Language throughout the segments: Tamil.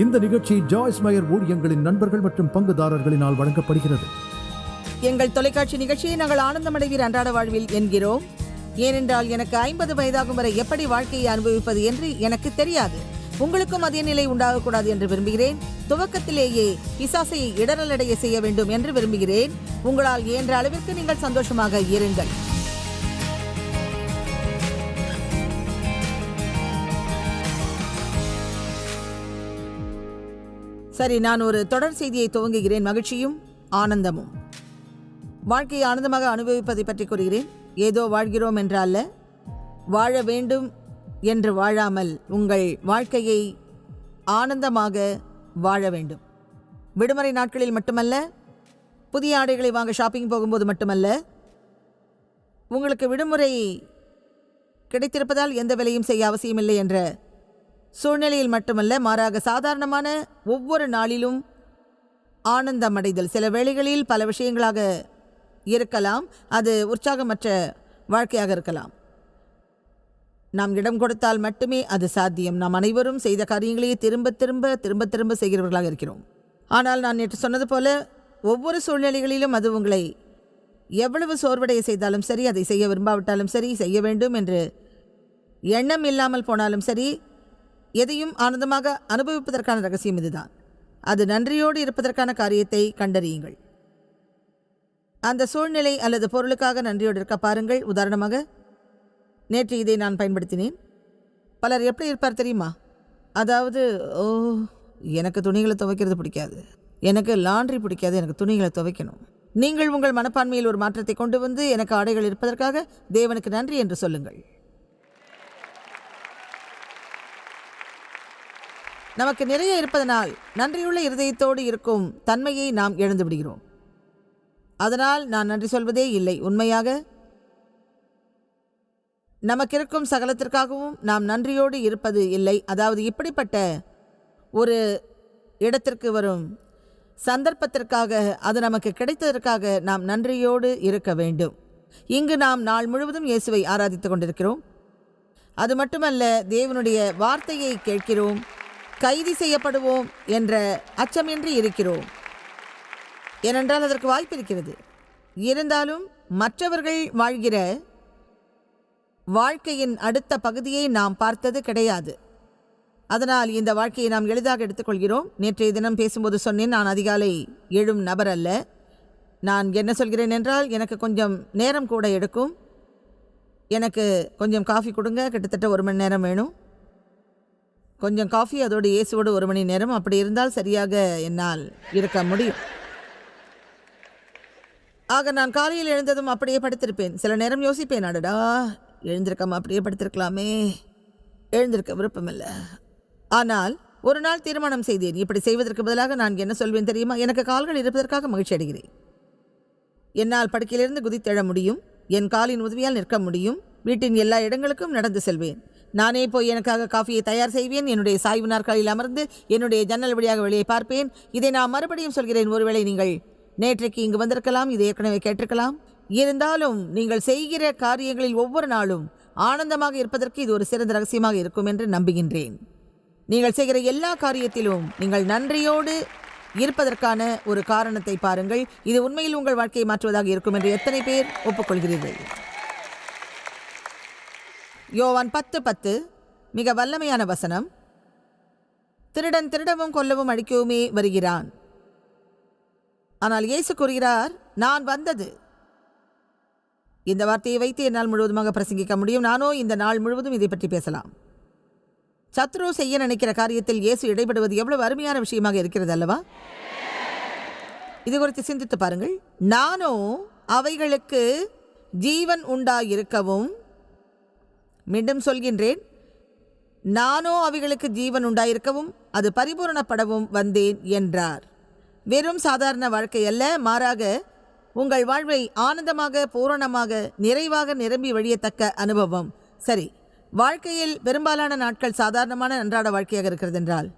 இந்த நிகழ்ச்சி ஜாய்ஸ் மயர் ஊழியங்களின் நண்பர்கள் மற்றும் பங்குதாரர்களினால் வழங்கப்படுகிறது. எங்கள் தொலைக்காட்சி நிகழ்ச்சியை நாங்கள் ஆனந்தமடைவீர் அன்றாட வாழ்வில் என்கிறோம். ஏனென்றால் எனக்கு ஐம்பது வயதாகும் வரை எப்படி வாழ்க்கையை அனுபவிப்பது என்று எனக்கு தெரியாது. உங்களுக்கும் அதே நிலை உண்டாகக்கூடாது என்று விரும்புகிறேன். துவக்கத்திலேயே பிசாசையை இடரலடைய செய்ய வேண்டும் என்று விரும்புகிறேன். உங்களால் இயன்ற அளவிற்கு நீங்கள் சந்தோஷமாக இருங்கள். சரி நான் ஒரு தொடர் செய்தியை துவங்குகிறேன். மகிழ்ச்சியும் ஆனந்தமும். வாழ்க்கையை ஆனந்தமாக அனுபவிப்பதை பற்றி கூறுகிறேன். ஏதோ வாழ்கிறோம் என்றால் வாழ வேண்டும் என்று வாழாமல் உங்கள் வாழ்க்கையை ஆனந்தமாக வாழ வேண்டும். விடுமுறை நாட்களில் மட்டுமல்ல புதிய ஆடைகளை வாங்க ஷாப்பிங் போகும்போது மட்டுமல்ல உங்களுக்கு விடுமுறை கிடைத்திருப்பதால் எந்த வேலையும் செய்ய அவசியமில்லை என்ற சூழ்நிலையில் மட்டுமல்ல மாறாக சாதாரணமான ஒவ்வொரு நாளிலும் ஆனந்தம் அடைதல் சில வேளைகளில் பல விஷயங்களாக இருக்கலாம். அது உற்சாகமற்ற வாழ்க்கையாக இருக்கலாம். நாம் இடம் கொடுத்தால் மட்டுமே அது சாத்தியம். நாம் அனைவரும் செய்த காரியங்களையே திரும்ப திரும்ப திரும்ப திரும்ப செய்கிறவர்களாக இருக்கிறோம். ஆனால் நான் நேற்று சொன்னது போல ஒவ்வொரு சூழ்நிலைகளிலும் அது உங்களை எவ்வளவு சோர்வடைய செய்தாலும் சரி அதை செய்ய விரும்பாவிட்டாலும் சரி செய்ய வேண்டும் என்று எண்ணம் இல்லாமல் போனாலும் சரி எதையும் ஆனந்தமாக அனுபவிப்பதற்கான ரகசியம் இதுதான். அது நன்றியோடு இருப்பதற்கான காரியத்தை கண்டறியுங்கள். அந்த சூழ்நிலை அல்லது பொருளுக்காக நன்றியோடு இருக்க பாருங்கள். உதாரணமாக நேற்று இதை நான் பயன்படுத்தினேன். பலர் எப்படி இருப்பார் தெரியுமா? அதாவது ஓ எனக்கு துணிகளை துவைக்கிறது பிடிக்காது. எனக்கு லாண்ட்ரி பிடிக்காது. எனக்கு துணிகளை துவைக்கணும். நீங்கள் உங்கள் மனப்பான்மையில் ஒரு மாற்றத்தை கொண்டு வந்து எனக்கு ஆடைகள் இருப்பதற்காக தேவனுக்கு நன்றி என்று சொல்லுங்கள். நமக்கு நிறைய இருப்பதனால் நன்றியுள்ள இருதயத்தோடு இருக்கும் தன்மையை நாம் இழந்து விடுகிறோம். அதனால் நான் நன்றி சொல்வதே இல்லை. உண்மையாக நமக்கிருக்கும் சகலத்திற்காகவும் நாம் நன்றியோடு இருப்பது இல்லை. அதாவது இப்படிப்பட்ட ஒரு இடத்திற்கு வரும் சந்தர்ப்பத்திற்காக அது நமக்கு கிடைத்ததற்காக நாம் நன்றியோடு இருக்க வேண்டும். இங்கு நாம் நாள் முழுவதும் இயேசுவை ஆராதித்துக் கொண்டிருக்கிறோம். அது மட்டுமல்ல தேவனுடைய வார்த்தையை கேட்கிறோம். கைது செய்யப்படுவோம் என்ற அச்சமின்றி இருக்கிறோம். ஏனென்றால் அதற்கு வாய்ப்பு இருக்கிறது. இருந்தாலும் மற்றவர்கள் வாழ்கிற வாழ்க்கையின் அடுத்த பகுதியை நாம் பார்த்தது கிடையாது. அதனால் இந்த வாழ்க்கையை நாம் எளிதாக எடுத்துக்கொள்கிறோம். நேற்றைய தினம் பேசும்போது சொன்னேன் நான் அதிகாலை எழும் நபர் அல்ல. நான் என்ன சொல்கிறேன் என்றால் எனக்கு கொஞ்சம் நேரம் கூட எடுக்கும். எனக்கு கொஞ்சம் காஃபி கொடுங்க கிட்டத்தட்ட ஒரு மணி நேரம் வேணும். கொஞ்சம் காஃபி அதோடு இயேசுவோடு ஒரு மணி நேரம் அப்படி இருந்தால் சரியாக என்னால் இருக்க முடியும். ஆக நான் காலையில் எழுந்ததும் அப்படியே படுத்திருப்பேன். சில நேரம் யோசிப்பேன் அடடா எழுந்திருக்காம அப்படியே படுத்திருக்கலாமே. எழுந்திருக்க விருப்பமில்லை. ஆனால் ஒரு நாள் தீர்மானம் செய்தேன். இப்படி செய்வதற்கு பதிலாக நான் என்ன சொல்வேன் தெரியுமா? எனக்கு கால்கள் இருப்பதற்காக மகிழ்ச்சி அடைகிறேன். என்னால் படுக்கையிலிருந்து குதித்தெழ முடியும். என் காலின் உதவியால் நிற்க முடியும். வீட்டின் எல்லா இடங்களுக்கும் நடந்து செல்வேன். நானே போய் எனக்காக காஃபியை தயார் செய்வேன் என்னுடைய சாய்வு நாற்காலியில் அமர்ந்து என்னுடைய ஜன்னல் வழியாக வெளியே பார்ப்பேன். இதை நான் மறுபடியும் சொல்கிறேன் ஒருவேளை நீங்கள் நேற்றைக்கு இங்கு வந்திருக்கலாம் இதை ஏற்கனவே கேட்டிருக்கலாம். இருந்தாலும் நீங்கள் செய்கிற காரியங்களில் ஒவ்வொரு நாளும் ஆனந்தமாக இருப்பதற்கு இது ஒரு சிறந்த ரகசியமாக இருக்கும் என்று நம்புகின்றேன். நீங்கள் செய்கிற எல்லா காரியத்திலும் நீங்கள் நன்றியோடு இருப்பதற்கான ஒரு காரணத்தை பாருங்கள். இது உண்மையில் உங்கள் வாழ்க்கையை மாற்றுவதாக இருக்கும் என்று எத்தனை பேர் ஒப்புக்கொள்கிறீர்கள்? யோவான் பத்து பத்து மிக வல்லமையான வசனம். திருடன் திருடவும் கொல்லவும் அழிக்கவுமே வருகிறான். ஆனால் இயேசு கூறுகிறார் நான் வந்தது. இந்த வார்த்தையை வைத்து என்னால் முழுவதுமாக பிரசங்கிக்க முடியும். நானோ இந்த நாள் முழுவதும் இதை பற்றி பேசலாம். சத்ரு செய்ய நினைக்கிற காரியத்தில் இயேசு இடைபடுவது எவ்வளவு அருமையான விஷயமாக இருக்கிறது அல்லவா? இது குறித்து சிந்தித்து பாருங்கள். நானோ அவைகளுக்கு ஜீவன் உண்டாயிருக்கவும் மீண்டும் சொல்கின்றேன். நானோ அவைகளுக்கு ஜீவன் உண்டாயிருக்கவும் அது பரிபூரணப்படவும் வந்தேன் என்றார். வெறும் சாதாரண வாழ்க்கை அல்ல மாறாக உங்கள் வாழ்வை ஆனந்தமாக பூரணமாக நிறைவாக நிரம்பி வழியத்தக்க அனுபவம். சரி வாழ்க்கையில் பெரும்பாலான நாட்கள் சாதாரணமான அன்றாட வாழ்க்கையாக இருக்கிறது என்றால்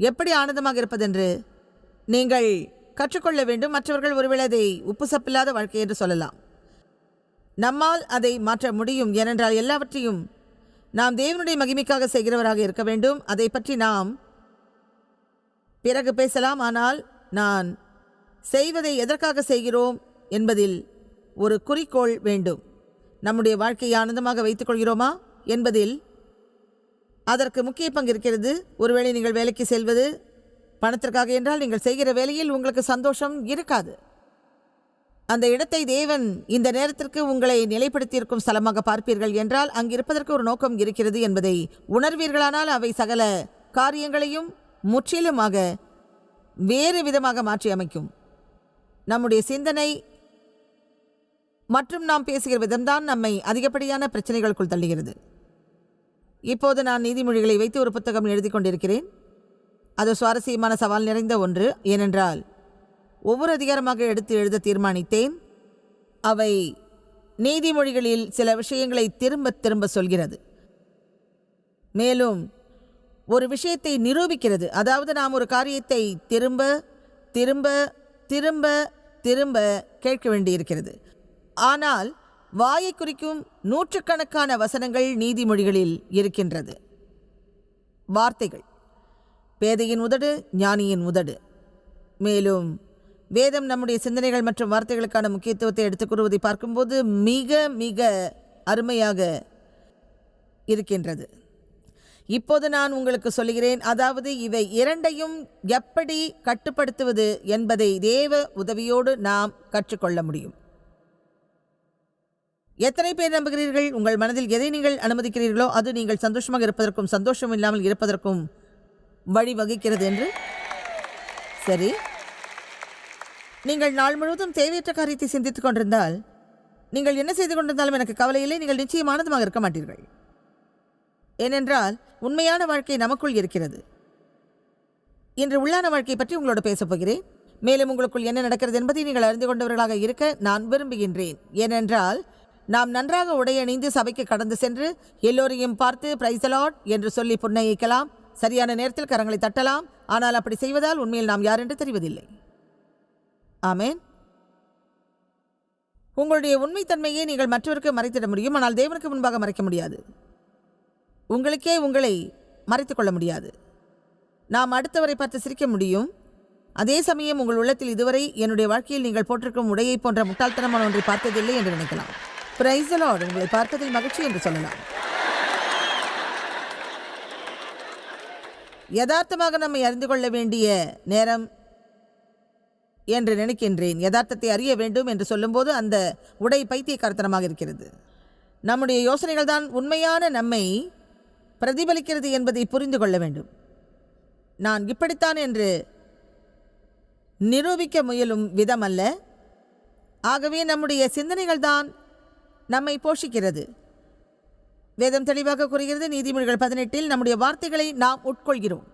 எப்படி ஆனந்தமாக இருப்பதென்று நீங்கள் கற்றுக்கொள்ள வேண்டும். மற்றவர்கள் ஒருவேளை அதை உப்பு சப்பில்லாத வாழ்க்கை என்று சொல்லலாம். நம்மால் அதை மாற்ற முடியும். ஏனென்றால் எல்லாவற்றையும் நாம் தேவனுடைய மகிமைக்காக செய்கிறவராக இருக்க வேண்டும். அதை பற்றி நாம் பிறகு பேசலாம். ஆனால் நான் செய்வதை எதற்காக செய்கிறோம் என்பதில் ஒரு குறிக்கோள் வேண்டும். நம்முடைய வாழ்க்கையை ஆனந்தமாக வைத்துக் கொள்கிறோமா என்பதில் அதற்கு முக்கிய பங்கு இருக்கிறது. ஒருவேளை நீங்கள் வேலைக்கு செல்வது பணத்திற்காக என்றால் நீங்கள் செய்கிற வேலையில் உங்களுக்கு சந்தோஷம் இருக்காது. அந்த இடத்தை தேவன் இந்த நேரத்திற்கு உங்களை நிலைப்படுத்தியிருக்கும் ஸ்தலமாக பார்ப்பீர்கள் என்றால் அங்கிருப்பதற்கு ஒரு நோக்கம் இருக்கிறது என்பதை உணர்வீர்களானால் அவை சகல காரியங்களையும் முற்றிலுமாக வேறு விதமாக மாற்றி அமைக்கும். நம்முடைய சிந்தனை மற்றும் நாம் பேசுகிற விதம்தான் நம்மை அதிகப்படியான பிரச்சனைகளுக்குள் தள்ளுகிறது. இப்போது நான் நீதிமொழிகளை வைத்து ஒரு புத்தகம் எழுதி கொண்டிருக்கிறேன். அது சுவாரஸ்யமான சவால் நிறைந்த ஒன்று. ஏனென்றால் ஒவ்வொரு அதிகாரமாக எடுத்து எழுத தீர்மானித்தேன். அவை நீதிமொழிகளில் சில விஷயங்களை திரும்ப திரும்ப சொல்கிறது. மேலும் ஒரு விஷயத்தை நிரூபிக்கிறது. அதாவது நாம் ஒரு காரியத்தை திரும்ப திரும்ப திரும்ப திரும்ப கேட்க வேண்டியிருக்கிறது. ஆனால் வாயை குறிக்கும் நூற்றுக்கணக்கான வசனங்கள் நீதிமொழிகளில் இருக்கின்றது. வார்த்தைகள். பேதையின் உதடு ஞானியின் உதடு. மேலும் வேதம் நம்முடைய சிந்தனைகள் மற்றும் வார்த்தைகளுக்கான முக்கியத்துவத்தை எடுத்துக் கூறுவதை பார்க்கும்போது மிக மிக அருமையாக இருக்கின்றது. இப்போது நான் உங்களுக்கு சொல்லுகிறேன் அதாவது இவை இரண்டையும் எப்படி கட்டுப்படுத்துவது என்பதை தேவ உதவியோடு நாம் கற்றுக்கொள்ள முடியும். எத்தனை பேர் நம்புகிறீர்கள்? உங்கள் மனதில் எதை நீங்கள் அனுமதிக்கிறீர்களோ அது நீங்கள் சந்தோஷமாக இருப்பதற்கும் சந்தோஷம் இல்லாமல் இருப்பதற்கும் வழிவகுக்கிறது என்று. சரி. நீங்கள் நாள் முழுவதும் தேவையற்ற காரியத்தை சிந்தித்துக் கொண்டிருந்தால் நீங்கள் என்ன செய்து கொண்டிருந்தாலும் எனக்கு கவலை இல்லை நீங்கள் நிச்சயமானதுமாக இருக்க மாட்டீர்கள். ஏனென்றால் உண்மையான வாழ்க்கை நமக்குள் இருக்கிறது. இன்று உள்ளான வாழ்க்கை பற்றி உங்களோட பேசப் போகிறேன். மேலும் உங்களுக்குள் என்ன நடக்கிறது என்பதை நீங்கள் அறிந்து கொண்டவர்களாக இருக்க நான் விரும்புகின்றேன். ஏனென்றால் நாம் நன்றாக உடையணிந்து சபைக்கு கடந்து சென்று எல்லோரையும் பார்த்து பிரைசலாட் என்று சொல்லி புன்னயிக்கலாம் சரியான நேரத்தில் கரங்களை தட்டலாம். ஆனால் அப்படி செய்வதால் உண்மையில் நாம் யார் என்று தெரிவதில்லை. ஆமேன். உங்களுடைய உண்மைத்தன்மையை நீங்கள் மற்றவருக்கு மறைத்திட முடியும் ஆனால் தேவனுக்கு முன்பாக மறைக்க முடியாது. உங்களுக்கே உங்களை மறைத்துக்கொள்ள முடியாது. நாம் அடுத்தவரை பார்த்து சிரிக்க முடியும். அதே சமயம் உங்கள் உள்ளத்தில் இதுவரை என்னுடைய வாழ்க்கையில் நீங்கள் போட்டிருக்கும் உடையை போன்ற முட்டாள்தனமான ஒன்றை பார்த்ததில்லை என்று நினைக்கலாம். பிரைசலோடு உங்களை பார்ப்பதில் மகிழ்ச்சி என்று சொல்லலாம். யதார்த்தமாக நம்மை அறிந்து கொள்ள வேண்டிய நேரம் என்று நினைக்கின்றேன். யதார்த்தத்தை அறிய வேண்டும் என்று சொல்லும்போது அந்த உடை பைத்தியக்காரத்தனமாக இருக்கிறது. நம்முடைய யோசனைகள் தான் உண்மையான நம்மை பிரதிபலிக்கிறது என்பதை புரிந்து கொள்ள வேண்டும். நான் இப்படித்தான் என்று நிரூபிக்க முயலும் விதம் அல்ல. ஆகவே நம்முடைய சிந்தனைகள் தான் நம்மை போஷிக்கிறது. வேதம் தெளிவாக கூறுகிறது நீதிமொழிகள் பதினெட்டில் நம்முடைய வார்த்தைகளை நாம் உட்கொள்கிறோம்.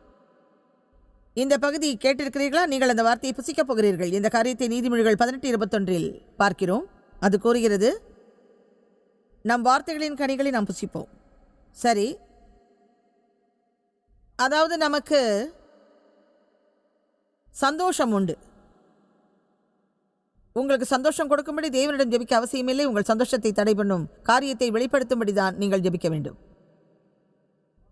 இந்த பகுதி கேட்டிருக்கிறீர்களா? நீங்கள் அந்த வார்த்தையை புசிக்கப் போகிறீர்கள். இந்த காரியத்தை நீதிமொழிகள் பதினெட்டு இருபத்தொன்றில் பார்க்கிறோம். அது கூறுகிறது நம் வார்த்தைகளின் கனிகளை நாம் புசிப்போம். சரி. அதாவது நமக்கு சந்தோஷம் உண்டு. உங்களுக்கு சந்தோஷம் கொடுக்கும்படி தேவனிடம் ஜெபிக்க அவசியமில்லை. உங்கள் சந்தோஷத்தை தடை பண்ணும் காரியத்தை வெளிப்படுத்தும்படி தான் நீங்கள் ஜெபிக்க வேண்டும்.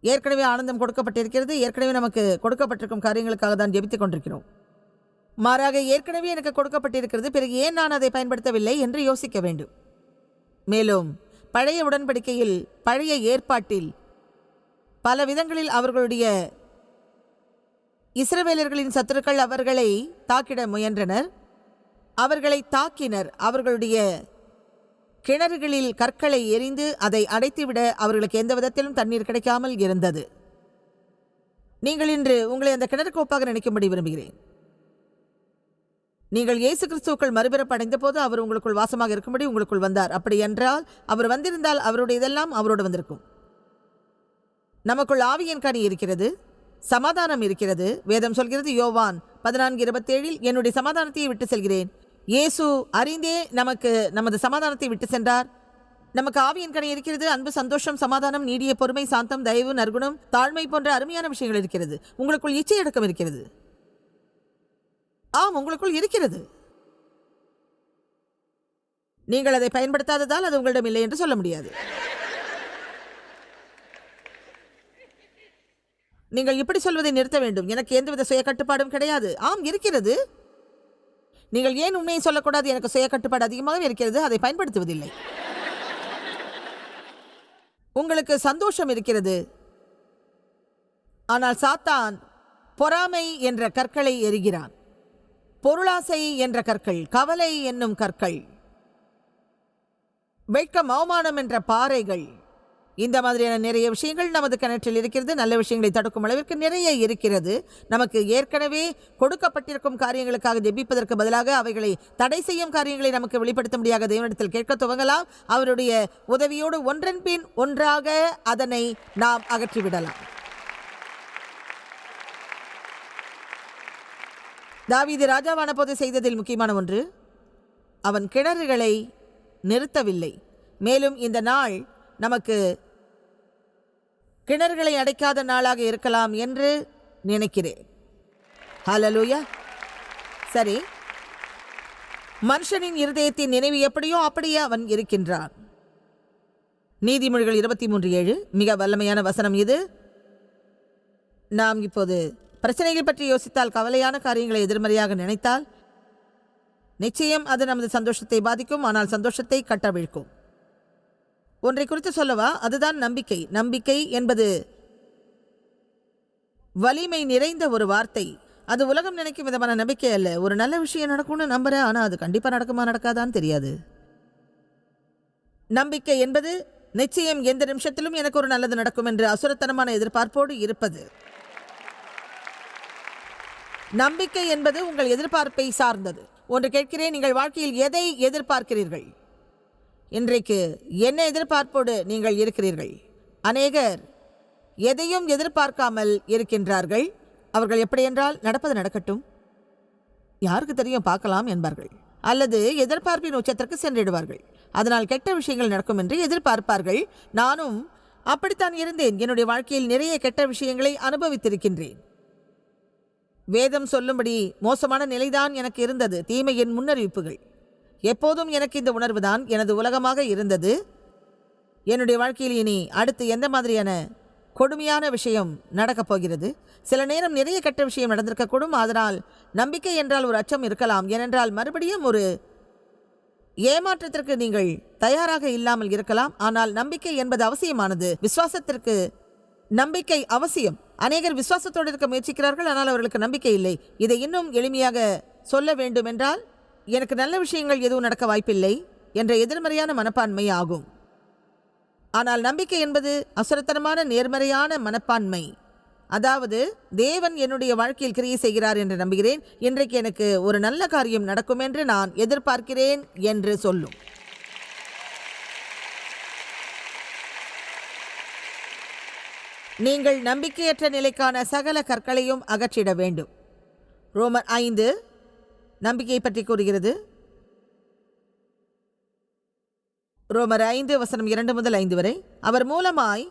ஏற்கனவே ஆனந்தம் கொடுக்கப்பட்டிருக்கிறது. ஏற்கனவே நமக்கு கொடுக்கப்பட்டிருக்கும் காரியங்களுக்காக தான் ஜெபித்துக் கொண்டிருக்கிறோம். மாறாக ஏற்கனவே எனக்கு கொடுக்கப்பட்டிருக்கிறது. பிறகு ஏன் நான் அதை பயன்படுத்தவில்லை என்று யோசிக்க வேண்டும். மேலும் பழைய உடன்படிக்கையில் பழைய ஏற்பாட்டில் பல விதங்களில் அவர்களுடைய இஸ்ரவேலர்களின் சத்துருக்கள் அவர்களை தாக்கிட முயன்றனர். அவர்களை தாக்கினர். அவர்களுடைய கிணறுகளில் கற்களை எரிந்து அதை அடைத்துவிட அவர்களுக்கு எந்த விதத்திலும் தண்ணீர் கிடைக்காமல் இருந்தது. நீங்கள் இன்று உங்களை அந்த கிணறுக்கு ஒப்பாக நினைக்கும்படி விரும்புகிறேன். நீங்கள் இயேசு கிறிஸ்துக்கள் மறுபிறப்பு அடைந்த போது அவர் உங்களுக்குள் வாசமாக இருக்கும்படி உங்களுக்குள் வந்தார். அப்படி என்றால் அவர் வந்திருந்தால் அவருடைய இதெல்லாம் அவரோடு வந்திருக்கும். நமக்குள் ஆவியின் கனி இருக்கிறது சமாதானம் இருக்கிறது. வேதம் சொல்கிறது யோவான் பதினான்கு இருபத்தேழில் என்னுடைய சமாதானத்தையே விட்டு செல்கிறேன். இயேசு அறிந்தே நமக்கு நமது சமாதானத்தை விட்டு சென்றார். நமக்கு ஆவியின் கடை இருக்கிறது அன்பு சந்தோஷம் சமாதானம் நீடிய பொறுமை சாந்தம் தயவு நற்குணம் தாழ்மை போன்ற அருமையான விஷயங்கள் இருக்கிறது. உங்களுக்குள் இச்சை அடக்கம் இருக்கிறது. ஆம் உங்களுக்குள் இருக்கிறது. நீங்கள் அதை பயன்படுத்தாததால் அது உங்களிடம் இல்லை என்று சொல்ல முடியாது. நீங்கள் இப்படி சொல்வதை நிறுத்த வேண்டும். எனக்கு எந்தவித சுய கட்டுப்பாடும் கிடையாது. ஆம் இருக்கிறது. நீங்கள் ஏன் உண்மையை சொல்லக்கூடாது? எனக்கு சுய கட்டுப்பாடு அதிகமாக இருக்கிறது. அதை பயன்படுத்துவதில்லை. உங்களுக்கு சந்தோஷம் இருக்கிறது. ஆனால் சாத்தான் பொறாமை என்ற கற்களை எரிகிறான் பொருளாசை என்ற கற்கள் கவலை என்னும் கற்கள் வெட்கம் அவமானம் என்ற பாறைகள் இந்த மாதிரியான நிறைய விஷயங்கள் நமது கிணற்றில் இருக்கிறது. நல்ல விஷயங்களை தடுக்கும் அளவிற்கு நிறைய இருக்கிறது. நமக்கு ஏற்கனவே கொடுக்கப்பட்டிருக்கும் காரியங்களுக்காக ஜெபிப்பதற்கு பதிலாக அவைகளை தடை செய்யும் காரியங்களை நமக்கு வெளிப்படுத்த முடியாத தேவனிடத்தில் கேட்க துவங்கலாம். அவருடைய உதவியோடு ஒன்றன் பின் ஒன்றாக அதனை நாம் அகற்றிவிடலாம். தாவீது ராஜாவான போது செய்ததில் முக்கியமான ஒன்று அவன் கிணறுகளை நிறுத்தவில்லை. மேலும் இந்த நாள் நமக்கு கிணறுகளை அடைக்காத நாளாக இருக்கலாம் என்று நினைக்கிறேன். ஹலலூயா சரி. மனுஷனின் இருதயத்தின் நினைவு எப்படியோ அப்படியே அவன் இருக்கின்றான். நீதிமொழிகள் இருபத்தி மூன்று ஏழு மிக வல்லமையான வசனம் இது. நாம் இப்போது பிரச்சனைகள் பற்றி யோசித்தால் கவலையான காரியங்களை எதிர்மறையாக நினைத்தால் நிச்சயம் அது நமது சந்தோஷத்தை பாதிக்கும் ஆனால் சந்தோஷத்தை கட்டவிழ்க்கும். ஒன்றை குறித்து சொல்லவா? அதுதான் நம்பிக்கை. நம்பிக்கை என்பது வலிமை நிறைந்த ஒரு வார்த்தை. அது உலகம் நினைக்கும் விதமான நம்பிக்கை அல்ல. ஒரு நல்ல விஷயம் நடக்கும்னு நம்புறேன் ஆனால் அது கண்டிப்பாக நடக்குமா நடக்காதான்னு தெரியாது. நம்பிக்கை என்பது நிச்சயம் எந்த நிமிஷத்திலும் எனக்கு ஒரு நல்லது நடக்கும் என்று அசுரத்தனமான எதிர்பார்ப்போடு இருப்பது. நம்பிக்கை என்பது உங்கள் எதிர்பார்ப்பை சார்ந்தது. ஒன்று கேட்கிறேன் நீங்கள் வாழ்க்கையில் எதை எதிர்பார்க்கிறீர்கள்? இன்றைக்கு என்ன எதிர்பார்ப்போடு நீங்கள் இருக்கிறீர்கள். அநேகர் எதையும் எதிர்பார்க்காமல் இருக்கின்றார்கள். அவர்கள் எப்படியென்றால் நடப்பது நடக்கட்டும். யாருக்கு தெரியும் பார்க்கலாம் என்பார்கள். அல்லது எதிர்பார்ப்பின் உச்சத்திற்கு சென்றிடுவார்கள். அதனால் கெட்ட விஷயங்கள் நடக்கும் என்று எதிர்பார்ப்பார்கள். நானும் அப்படித்தான் இருந்தேன். என்னுடைய வாழ்க்கையில் நிறைய கெட்ட விஷயங்களை அனுபவித்திருக்கின்றேன். வேதம் சொல்லும்படி மோசமான நிலைதான் எனக்கு இருந்தது. தீமையின் முன்னறிவிப்புகள். எப்போதும் எனக்கு இந்த உணர்வுதான் எனது உலகமாக இருந்தது. என்னுடைய வாழ்க்கையில் இனி அடுத்து எந்த மாதிரியான கொடுமையான விஷயம் நடக்கப் போகிறது? சில நேரம் நிறைய கெட்ட விஷயம் நடந்திருக்கக்கூடும். அதனால் நம்பிக்கை என்றால் ஒரு அச்சம் இருக்கலாம். ஏனென்றால் மறுபடியும் ஒரு ஏமாற்றத்திற்கு நீங்கள் தயாராக இல்லாமல் இருக்கலாம். ஆனால் நம்பிக்கை என்பது அவசியமானது. விசுவாசத்திற்கு நம்பிக்கை அவசியம். அநேகர் விசுவாசத்தோடு இருக்க முயற்சிக்கிறார்கள். ஆனால் அவர்களுக்கு நம்பிக்கை இல்லை. இதை இன்னும் எளிமையாக சொல்ல வேண்டும் என்றால் எனக்கு நல்ல விஷயங்கள் எதுவும் நடக்க வாய்ப்பில்லை என்ற எதிர்மறையான மனப்பான்மை ஆகும். ஆனால் நம்பிக்கை என்பது அசுரத்தனமான நேர்மறையான மனப்பான்மை. அதாவது தேவன் என்னுடைய வாழ்க்கையில் கிரியை செய்கிறார் என்று நம்புகிறேன். இன்றைக்கு எனக்கு ஒரு நல்ல காரியம் நடக்கும் என்று நான் எதிர்பார்க்கிறேன் என்று சொல்லும். நீங்கள் நம்பிக்கையற்ற நிலைக்கான சகல கற்களையும் அகற்றிட வேண்டும். ரோமர் ஐந்து நம்பிக்கையை பற்றி கூறுகிறது. ரோமர் ஐந்து வசனம் இரண்டு முதல் ஐந்து வரை. அவர் மூலமாய்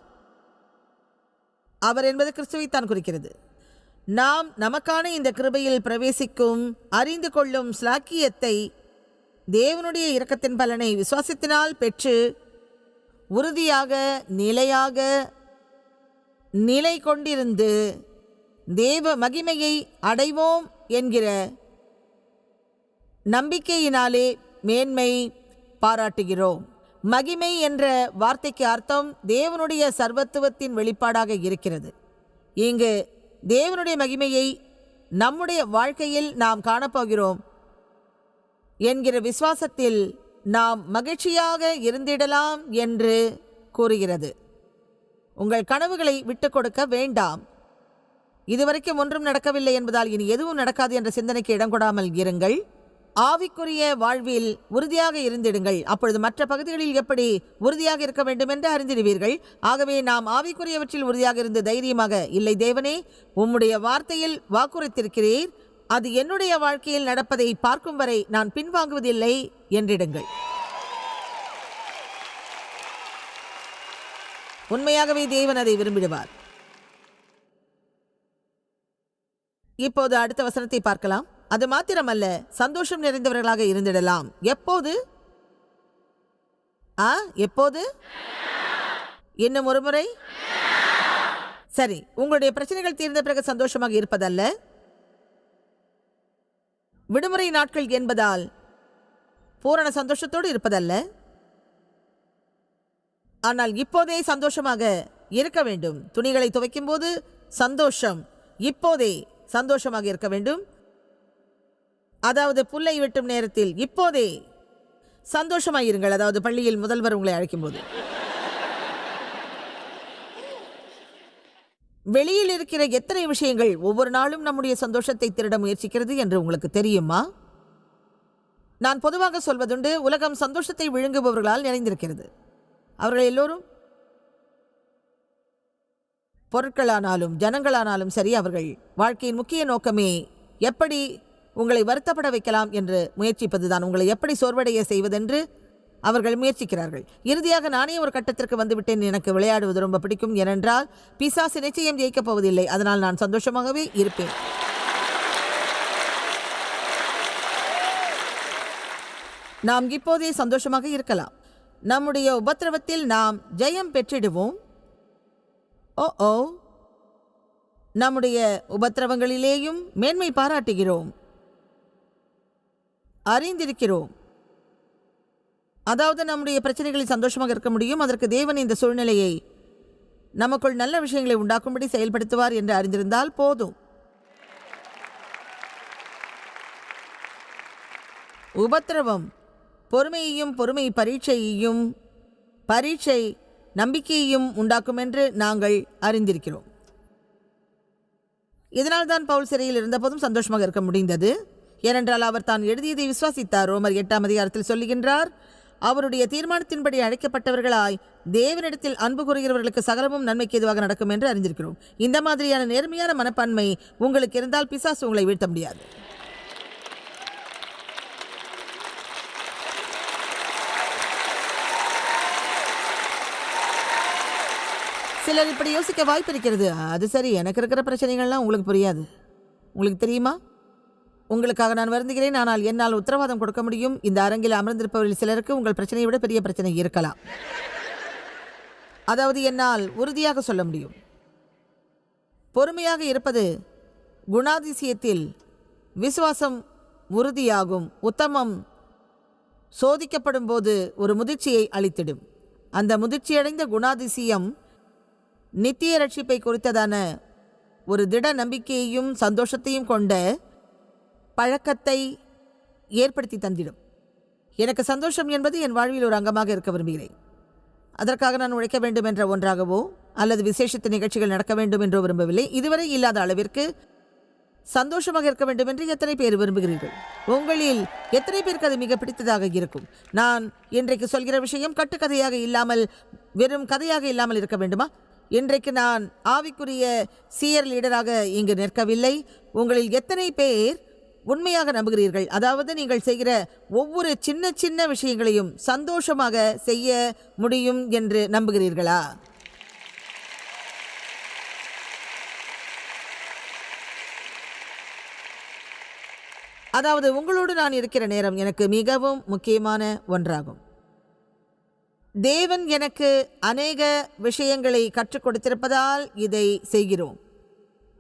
அவர் என்பது கிறிஸ்துவைத்தான் குறிக்கிறது. நாம் நமக்கான இந்த கிருபையில் பிரவேசிக்கும் அறிந்து கொள்ளும் ஸ்லாக்கியத்தை தேவனுடைய இரக்கத்தின் பலனை விசுவாசத்தினால் பெற்று உறுதியாக நிலையாக நிலை கொண்டிருந்து தேவ மகிமையை அடைவோம் என்கிற நம்பிக்கையினாலே மேன்மை பாராட்டுகிறோம். மகிமை என்ற வார்த்தைக்கு அர்த்தம் தேவனுடைய சர்வத்துவத்தின் வெளிப்பாடாக இருக்கிறது. இங்கு தேவனுடைய மகிமையை நம்முடைய வாழ்க்கையில் நாம் காணப்போகிறோம் என்கிற விசுவாசத்தில் நாம் மகிழ்ச்சியாக இருந்திடலாம் என்று கூறுகிறது. உங்கள் கனவுகளை விட்டு கொடுக்க வேண்டாம். இதுவரைக்கும் ஒன்றும் நடக்கவில்லை என்பதால் இனி எதுவும் நடக்காது என்ற சிந்தனைக்கு இடம் கொடாமல் இருங்கள். ஆவிக்குரிய வாழ்வில் உறுதியாக இருந்திடுங்கள். அப்பொழுது மற்ற பகுதிகளில் எப்படி உறுதியாக இருக்க வேண்டும் என்று அறிந்திடுவீர்கள். ஆகவே நாம் ஆவிக்குரியவற்றில் உறுதியாக இருந்து தைரியமாக இல்லை தேவனே உம்முடைய வார்த்தையில் வாக்குறுத்திருக்கிறீர். அது என்னுடைய வாழ்க்கையில் நடப்பதை பார்க்கும் வரை நான் பின்வாங்குவதில்லை என்றிடுங்கள். உண்மையாகவே தேவன் அதை விரும்பிடுவார். இப்போது அடுத்த வசனத்தை பார்க்கலாம். அது மாத்திரமல்ல சந்தோஷம் நிறைந்தவர்களாக இருந்திடலாம். எப்போது? ஆ எப்போது? இன்னும் ஒரு முறை? சரி உங்களுடைய பிரச்சனைகள் தீர்ந்த பிறகு சந்தோஷமாக இருப்பதல்ல? விடுமுறை நாட்கள் என்பதால் பூரண சந்தோஷத்தோடு இருப்பதல்ல? ஆனால் இப்போதே சந்தோஷமாக இருக்க வேண்டும். துணிகளை துவைக்கும் போது சந்தோஷம் இப்போதே சந்தோஷமாக இருக்க வேண்டும். அதாவது புல்லை வெட்டும் நேரத்தில் இப்போதே சந்தோஷமாயிருங்கள். அதாவது பள்ளியில் முதல்வர் உங்களை அழைக்கும் போது வெளியில் இருக்கிற எத்தனை விஷயங்கள் ஒவ்வொரு நாளும் நம்முடைய சந்தோஷத்தை திருட முயற்சிக்கிறது என்று உங்களுக்கு தெரியுமா? நான் பொதுவாக சொல்வதுண்டு உலகம் சந்தோஷத்தை விழுங்குபவர்களால் நிறைந்திருக்கிறது. அவர்கள் எல்லோரும் பொருட்களானாலும் ஜனங்களானாலும் சரி அவர்கள் வாழ்க்கையின் முக்கிய நோக்கமே எப்படி உங்களை வருத்தப்பட வைக்கலாம் என்று முயற்சிப்பதுதான். உங்களை எப்படி சோர்வடைய செய்வதென்று அவர்கள் முயற்சிக்கிறார்கள். இறுதியாக நானே ஒரு கட்டத்திற்கு வந்துவிட்டேன். எனக்கு விளையாடுவது ரொம்ப பிடிக்கும். ஏனென்றால் பிசாசு நிச்சயம் ஜெயிக்கப் போவதில்லை. அதனால் நான் சந்தோஷமாகவே இருப்பேன். நாம் இப்போதே சந்தோஷமாக இருக்கலாம். நம்முடைய உபத்திரவத்தில் நாம் ஜெயம் பெற்றிடுவோம். ஓ ஓ. நம்முடைய உபத்திரவங்களிலேயும் மேன்மை பாராட்டுகிறோம். அறிந்திருக்கிறோம். அதாவது நம்முடைய பிரச்சனைகளில் சந்தோஷமாக இருக்க முடியும். அதற்கு தேவன் இந்த சூழ்நிலையை நமக்குள் நல்ல விஷயங்களை உண்டாக்கும்படி செயல்படுத்துவார் என்று அறிந்திருந்தால் போதும். உபத்திரவம். பொறுமையையும் பொறுமை பரீட்சையையும் பரீட்சை நம்பிக்கையையும் உண்டாக்கும் என்று நாங்கள் அறிந்திருக்கிறோம். இதனால்தான் பவுல் சிறையில் இருந்தபோதும் சந்தோஷமாக இருக்க முடிந்தது. ஏனென்றால் அவர் தான் எழுதியதை விசுவாசித்தார். ரோமர் எட்டாம் அதிகாரத்தில் சொல்லுகின்றார் அவருடைய தீர்மானத்தின்படி அழைக்கப்பட்டவர்களாய் தேவனிடத்தில் அன்பு கூறுகிறவர்களுக்கு சகலமும் நன்மைக்கு எதுவாக நடக்கும் என்று அறிந்திருக்கிறோம். இந்த மாதிரியான நேர்மையான மனப்பான்மை உங்களுக்கு இருந்தால் பிசாசு உங்களை வீழ்த்த முடியாது. சிலர் இப்படி யோசிக்க வாய்ப்பு இருக்கிறது. அது சரி எனக்கு இருக்கிற பிரச்சனைகள்லாம் உங்களுக்கு புரியாது. உங்களுக்கு தெரியுமா? உங்களுக்காக நான் வருந்துகிறேன். ஆனால் என்னால் உத்தரவாதம் கொடுக்க முடியும். இந்த அரங்கில் அமர்ந்திருப்பவர்கள் சிலருக்கு உங்கள் பிரச்சனையை விட பெரிய பிரச்சனை இருக்கலாம். அதாவது என்னால் உறுதியாக சொல்ல முடியும். பொறுமையாக இருப்பது குணாதிசயத்தில் விசுவாசம் உறுதியாகும். உத்தமம் சோதிக்கப்படும் போது ஒரு முதிர்ச்சியை அளித்திடும். அந்த முதிர்ச்சியடைந்த குணாதிசயம் நித்திய ரட்சிப்பை குறித்ததான ஒரு திட நம்பிக்கையையும் சந்தோஷத்தையும் கொண்ட பழக்கத்தை ஏற்படுத்தி தந்திடும். எனக்கு சந்தோஷம் என்பது என் வாழ்வில் ஒரு அங்கமாக இருக்க விரும்புகிறேன். அதற்காக நான் உழைக்க வேண்டும் என்ற ஒன்றாகவோ அல்லது விசேஷத்து நிகழ்ச்சிகள் நடக்க வேண்டும் என்றோ விரும்பவில்லை. இதுவரை இல்லாத அளவிற்கு சந்தோஷமாக இருக்க வேண்டும் என்று எத்தனை பேர் விரும்புகிறீர்கள்? உங்களில் எத்தனை பேருக்கு அது மிக பிடித்ததாக இருக்கும்? நான் இன்றைக்கு சொல்கிற விஷயம் கட்டுக்கதையாக இல்லாமல் வெறும் கதையாக இல்லாமல் இருக்க வேண்டுமா? இன்றைக்கு நான் ஆவிக்குரிய சீயர் லீடராக இங்கு நிற்கவில்லை. உங்களில் எத்தனை பேர் உண்மையாக நம்புகிறீர்கள். அதாவது நீங்கள் செய்கிற ஒவ்வொரு சின்ன சின்ன விஷயங்களையும் சந்தோஷமாக செய்ய முடியும் என்று நம்புகிறீர்களா? அதாவது உங்களோடு நான் இருக்கிற நேரம் எனக்கு மிகவும் முக்கியமான ஒன்றாகும். தேவன் எனக்கு அநேக விஷயங்களை கற்றுக் கொடுத்திருப்பதால் இதை செய்கிறோம்.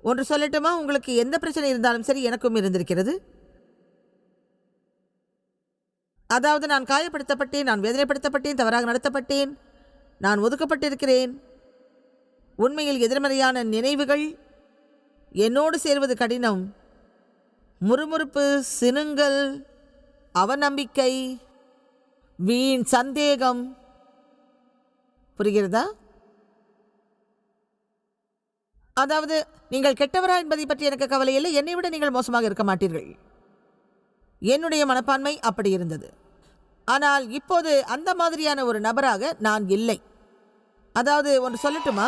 ஒன்று சொல்லட்டுமா? உங்களுக்கு எந்த பிரச்சனை இருந்தாலும் சரி எனக்கும் இருந்திருக்கிறது. அதாவது நான் காயப்படுத்தப்பட்டேன் நான் வேதனைப்படுத்தப்பட்டேன் தவறாக நடத்தப்பட்டேன் நான் ஒதுக்கப்பட்டிருக்கிறேன். உண்மையில் எதிர்மறையான நினைவுகள் என்னோடு சேர்வது கடினம். முறுமுறுப்பு சினுங்கல் அவநம்பிக்கை வீண் சந்தேகம். புரிகிறதா? அதாவது நீங்கள் கெட்டவரா என்பதை பற்றி எனக்கு கவலை இல்லை. என்னை விட நீங்கள் மோசமாக இருக்க மாட்டீர்கள். என்னுடைய மனப்பான்மை அப்படி இருந்தது. ஆனால் இப்போது அந்த மாதிரியான ஒரு நபராக நான் இல்லை. அதாவது ஒன்று சொல்லட்டுமா?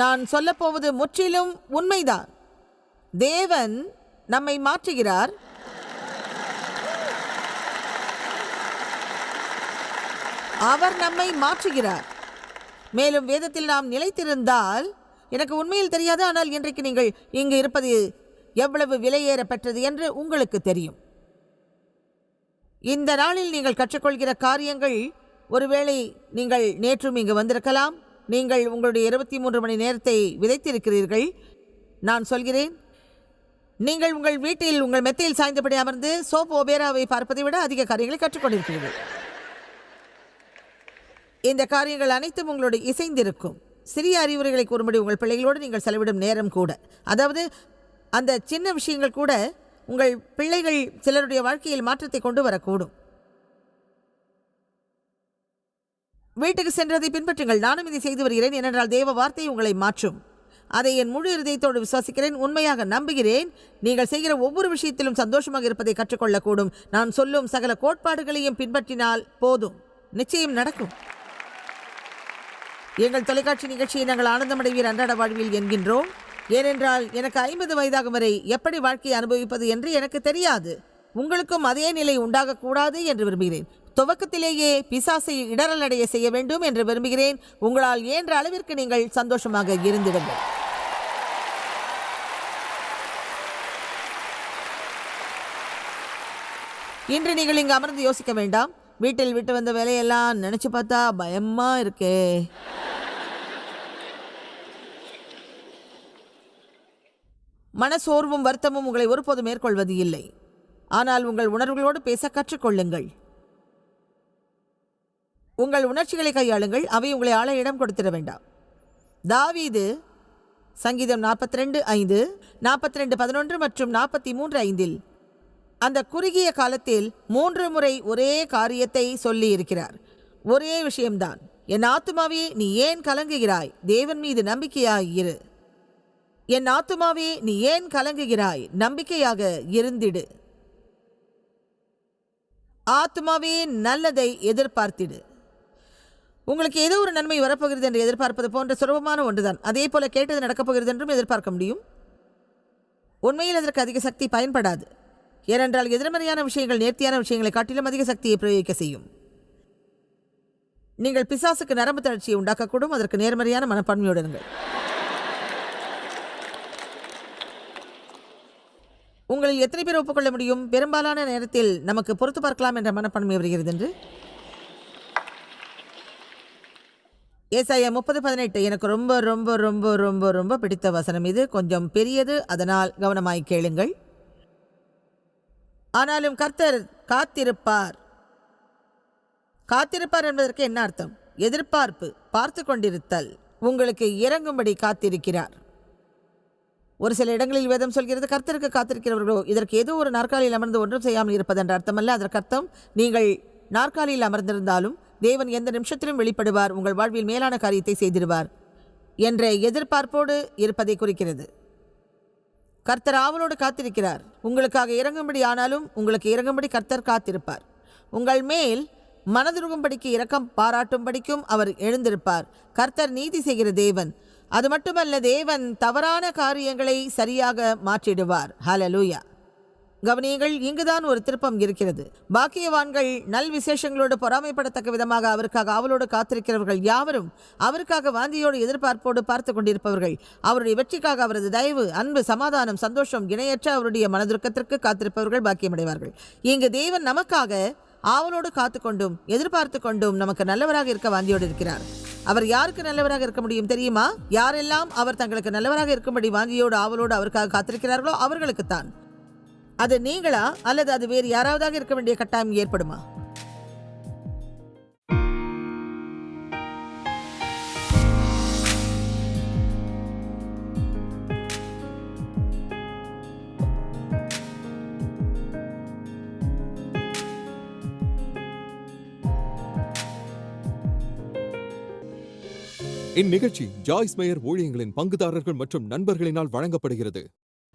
நான் சொல்லப்போவது முற்றிலும் உண்மைதான். தேவன் நம்மை மாற்றுகிறார். அவர் நம்மை மாற்றுகிறார். மேலும் வேதத்தில் நாம் நிலைத்திருந்தால் எனக்கு உண்மையில் தெரியாது ஆனால் இன்றைக்கு நீங்கள் இங்கு இருப்பது எவ்வளவு விலையேற பெற்றது என்று உங்களுக்கு தெரியும். இந்த நாளில் நீங்கள் கற்றுக்கொள்கிற காரியங்கள் ஒருவேளை நீங்கள் நேற்றும் இங்கு வந்திருக்கலாம் நீங்கள் உங்களுடைய இருபத்தி மூன்று மணி நேரத்தை விதைத்திருக்கிறீர்கள். நான் சொல்கிறேன் நீங்கள் உங்கள் வீட்டில் உங்கள் மெத்தையில் சாய்ந்தபடி அமர்ந்து சோப் ஒபேராவை பார்ப்பதை விட அதிக காரியங்களை கற்றுக்கொண்டிருக்கிறீர்கள். இந்த காரியங்கள் அனைத்தும் உங்களோடு இசைந்திருக்கும். சிறிய அறிவுரைகளை கூறும்படி உங்கள் பிள்ளைகளோடு நீங்கள் செலவிடும் நேரம் கூட. அதாவது அந்த சின்ன விஷயங்கள் கூட உங்கள் பிள்ளைகள் சிலருடைய வாழ்க்கையில் மாற்றத்தை கொண்டு வரக்கூடும். வீட்டுக்கு சென்றதை பின்பற்றுங்கள். நானும் இதை செய்து வருகிறேன். ஏனென்றால் தேவ வார்த்தை உங்களை மாற்றும். அதை என் முழு இருதயத்தோடு விசுவாசிக்கிறேன். உண்மையாக நம்புகிறேன். நீங்கள் செய்கிற ஒவ்வொரு விஷயத்திலும் சந்தோஷமாக இருப்பதை கற்றுக்கொள்ளக்கூடும். நான் சொல்லும் சகல கோட்பாடுகளையும் பின்பற்றினால் போதும். நிச்சயம் நடக்கும். எங்கள் தொலைக்காட்சி நிகழ்ச்சியை நாங்கள் ஆனந்தமடைவீர் அன்றாட வாழ்வில் என்கின்றோம். ஏனென்றால் எனக்கு ஐம்பது வயதாகும் வரை எப்படி வாழ்க்கையை அனுபவிப்பது என்று எனக்கு தெரியாது. உங்களுக்கும் அதே நிலை உண்டாகக்கூடாது என்று விரும்புகிறேன். துவக்கத்திலேயே பிசாசை இடரலடைய செய்ய வேண்டும் என்று விரும்புகிறேன். உங்களால் இயன்ற அளவிற்கு நீங்கள் சந்தோஷமாக இருந்திடுங்கள். இன்று நீங்கள் இங்கு அமர்ந்து யோசிக்க வேண்டாம். வீட்டில் விட்டு வந்த வேலையெல்லாம் நினச்சி பார்த்தா பயமாக இருக்கே. மனசோர்வும் வருத்தமும் உங்களை ஒருபோதும் மேற்கொள்வது இல்லை. ஆனால் உங்கள் உணர்வுகளோடு பேச கற்றுக்கொள்ளுங்கள். உங்கள் உணர்ச்சிகளை கையாளுங்கள். அவை உங்களை ஆள இடம் கொடுத்திட வேண்டாம். தாவீது சங்கீதம் நாற்பத்தி ரெண்டு ஐந்து நாற்பத்தி ரெண்டு பதினொன்று மற்றும் நாற்பத்தி மூன்று ஐந்தில் அந்த குறுகிய காலத்தில் மூன்று முறை ஒரே காரியத்தை சொல்லி இருக்கிறார் ஒரே விஷயம்தான். என் ஆத்துமாவே நீ ஏன் கலங்குகிறாய்? தேவன் மீது நம்பிக்கையாய் இரு. என் ஆத்துமாவே நீ ஏன் கலங்குகிறாய்? நம்பிக்கையாக இருந்திடு. ஆத்மாவே நல்லதை எதிர்பார்த்திடு. உங்களுக்கு ஏதோ ஒரு நன்மை வரப்போகிறது என்று எதிர்பார்ப்பது போன்ற சுலபமான ஒன்றுதான். அதே போல கேட்டது நடக்கப்போகிறது என்றும் எதிர்பார்க்க முடியும். உண்மையில் அதற்கு அதிக சக்தி பயன்படாது. ஏனென்றால் எதிர்மறையான விஷயங்கள் நேர்த்தியான விஷயங்களை காட்டிலும் அதிக சக்தியை பிரயோகிக்க செய்யும். நீங்கள் பிசாசுக்கு நரம்பு தளர்ச்சியை உண்டாக்கக்கூடும். அதற்கு நேர்மறையான மனப்பான்மையுடனுங்கள் உங்களில் எத்தனை பேர் ஒப்புக்கொள்ள முடியும்? பெரும்பாலான நேரத்தில் நமக்கு பொறுத்து பார்க்கலாம் என்ற மனப்பான்மை வருகிறது என்று. ஏசாயா முப்பது பதினெட்டு. எனக்கு ரொம்ப ரொம்ப ரொம்ப ரொம்ப ரொம்ப பிடித்த வசனம் இது. கொஞ்சம் பெரியது. அதனால் கவனமாய் கேளுங்கள். ஆனாலும் கர்த்தர் காத்திருப்பார். காத்திருப்பார் என்பதற்கு என்ன அர்த்தம்? எதிர்பார்ப்பு பார்த்து கொண்டிருத்தல் உங்களுக்கு இறங்கும்படி காத்திருக்கிறார். ஒரு சில இடங்களில் வேதம் சொல்கிறது கர்த்தருக்கு காத்திருக்கிறவர்களோ இதற்கு ஏதோ ஒரு நாற்காலியில் அமர்ந்து ஒன்றும் செய்யாமல் இருப்பதென்ற அர்த்தமல்ல. அதற்கு அர்த்தம் நீங்கள் நாற்காலியில் அமர்ந்திருந்தாலும் தேவன் எந்த நிமிஷத்திலும் வெளிப்படுவார் உங்கள் வாழ்வில் மேலான காரியத்தை செய்திருவார் என்ற எதிர்பார்ப்போடு இருப்பதை குறிக்கிறது. கர்த்தர் ஆவலோடு காத்திருக்கிறார். உங்களுக்காக இறங்கும்படி ஆனாலும் உங்களுக்கு இறங்கும்படி கர்த்தர் காத்திருப்பார். உங்கள் மேல் மனதுருகும்படிக்கு இரக்கம் பாராட்டும்படிக்கும் அவர் எழுந்திருப்பார். கர்த்தர் நீதி செய்கிற தேவன். அது மட்டுமல்ல தேவன் தவறான காரியங்களை சரியாக மாற்றிடுவார். ஹலலூயா கவனியங்கள் இங்குதான் ஒரு திருப்பம் இருக்கிறது. பாக்கியவான்கள் நல் விசேஷங்களோடு பொறாமைப்படத்தக்க விதமாக அவருக்காக ஆவலோடு காத்திருக்கிறவர்கள் யாவரும் அவருக்காக வாந்தியோடு எதிர்பார்ப்போடு பார்த்து கொண்டிருப்பவர்கள். அவருடைய வெற்றிக்காக அவரது தயவு அன்பு சமாதானம் சந்தோஷம் இணையற்ற அவருடைய மனதுருக்கத்திற்கு காத்திருப்பவர்கள் பாக்கியமடைவார்கள். இங்கு தேவன் நமக்காக ஆவலோடு காத்து கொண்டும் எதிர்பார்த்து கொண்டும் நமக்கு நல்லவராக இருக்க வாந்தியோடு இருக்கிறார். அவர் யாருக்கு நல்லவராக இருக்க முடியும் தெரியுமா? யாரெல்லாம் அவர் தங்களுக்கு நல்லவராக இருக்கும்படி வாந்தியோடு ஆவலோடு அவருக்காக காத்திருக்கிறார்களோ அவர்களுக்குத்தான். அது நீங்களா அல்லது அது வேறு யாராவதாக இருக்க வேண்டிய கட்டாயம் ஏற்படுமா? இந்நிகழ்ச்சி ஜாய்ஸ் மேயர் ஊழியங்களின் பங்குதாரர்கள் மற்றும் நண்பர்களினால் வழங்கப்படுகிறது.